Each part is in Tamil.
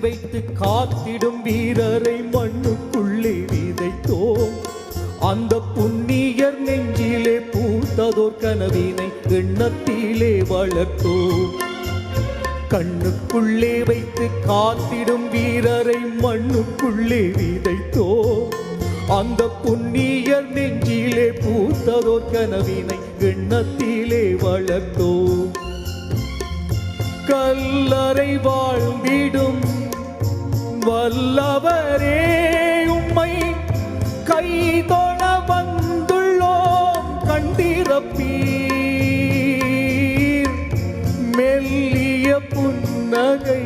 வைத்து காத்திடும் வீரரை மண்ணுக்குள்ளே விதைத்தோம். அந்த புண்ணியர் நெஞ்சிலே பூத்ததோர் கனவினை எண்ணத்திலே வளர்த்தோம். கண்ணுக்குள்ளே வைத்து காத்திடும் வீரரை மண்ணுக்குள்ளே விதைத்தோம். அந்த புண்ணியர் நெஞ்சிலே பூத்ததோர் கனவினை எண்ணத்திலே வளர்த்தோம். கல்லறை வாழ்ந்திடும் வல்லவரே உம்மை கைதொழ வந்துள்ளோம் கண்டிரப்பீர். மெல்லிய புன்னகை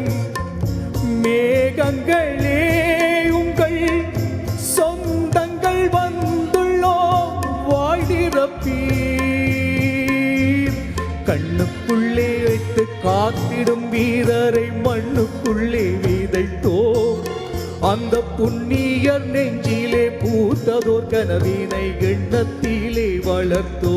மேகங்களே உங்கள் சொந்தங்கள் வந்துள்ளோம் வாழ்ந்திரப்பீர் கண்ணுக்குள்ளே வைத்து காத்திடும் வீரரை மண்ணுக்குள்ளே அந்த புண்ணியர் நெஞ்சிலே பூத்ததோர் கனவினை எண்ணத்திலே வளர்த்தோ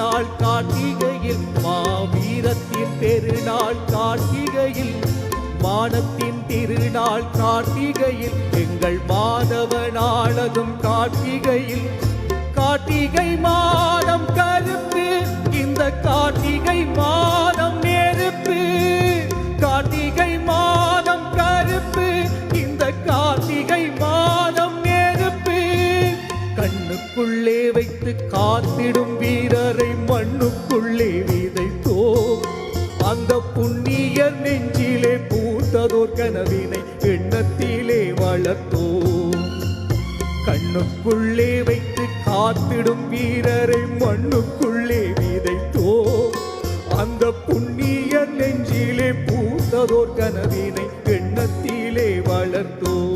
திருநாள் கார்த்திகையில் மாவீரத்தின் பெருநாள் கார்த்திகையில் மானத்தின் திருநாள் கார்த்திகையில் எங்கள் மாதவ நாளதும் கார்த்திகையில். கார்த்திகை மாதம் கருப்பு இந்த கார்த்திகை மாதம் நெருப்பு. கார்த்திகை மாதம் கருப்பு இந்த கார்த்திகை மாதம் நெருப்பு. கண்ணுக்குள்ளே வைத்து காத்திடும் வீரரை மண்ணுக்குள்ளே விதைத்தோம் அந்த புண்ணிய நெஞ்சிலே பூத்ததோர் கனவினை எண்ணத்திலே வளர்த்தோம் கண்ணுக்குள்ளே வைத்து காத்திடும் வீரரை மண்ணுக்குள்ளே விதைத்தோம் அந்த புண்ணிய நெஞ்சிலே பூத்ததோர் கனவினை எண்ணத்திலே வளர்த்தோம்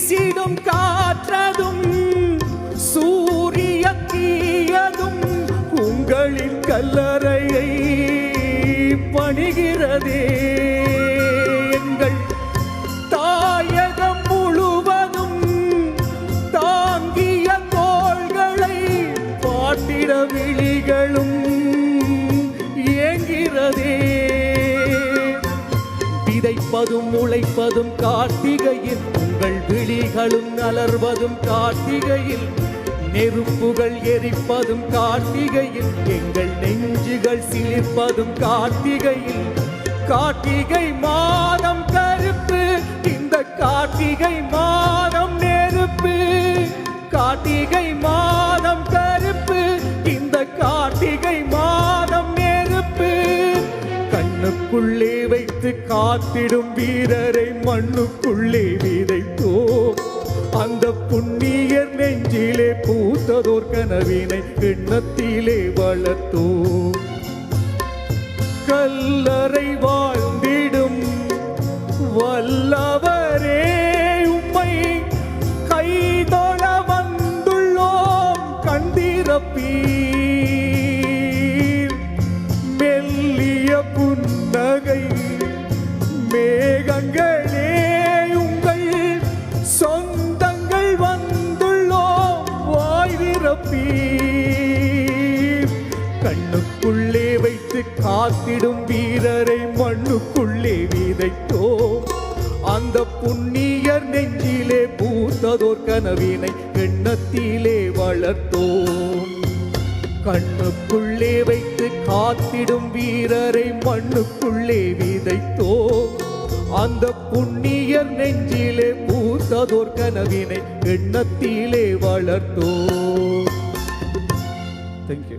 வீசிடும் காற்றதும் சூரிய தீயதும் உங்களின் கல்லறையை பணிகிறதே. விதைப்பதும் உழைப்பதும் கார்த்திகையில். உங்கள் விழிகளும் நலர்வதும் கார்த்திகையில். நெருப்புகள் எரிப்பதும் கார்த்திகையில். எங்கள் நெஞ்சுகள் சிலிர்ப்பதும் கார்த்திகையில். கார்த்திகை மாதம் கருப்பு. இந்த கார்த்திகை மா காத்திடும் வீரரை மண்ணுக்குள்ளே விதைத்தோ அந்த புண்ணியர் நெஞ்சிலே பூத்ததோர் கனவினை எண்ணத்திலே வளர்த்தோ கல்லறை வாழ்ந்திடும் வல்லவரே உம்மை கைதொழ வந்துள்ளோம். கண்டிரப்பீ மேகங்களே உங்கள் சொந்தங்கள் வந்துள்ளோம் வாய்விறப்பீர் கண்ணுக்குள்ளே வைத்து காத்திடும் வீரரை மண்ணுக்குள்ளே விதைத்தோம் அந்த புண்ணியர் நெஞ்சிலே பூத்ததோர் கனவினை எண்ணத்திலே வளர்த்தோம் கண்ணுக்குள்ளே வைத்து காத்திடும் வீரரை மண்ணுக்குள்ளே விதைத்தோம் அந்த புண்ணியர் நெஞ்சிலே பூத்ததோர் கனவினை எண்ணத்திலே வளர்த்தோ தேங்க்யூ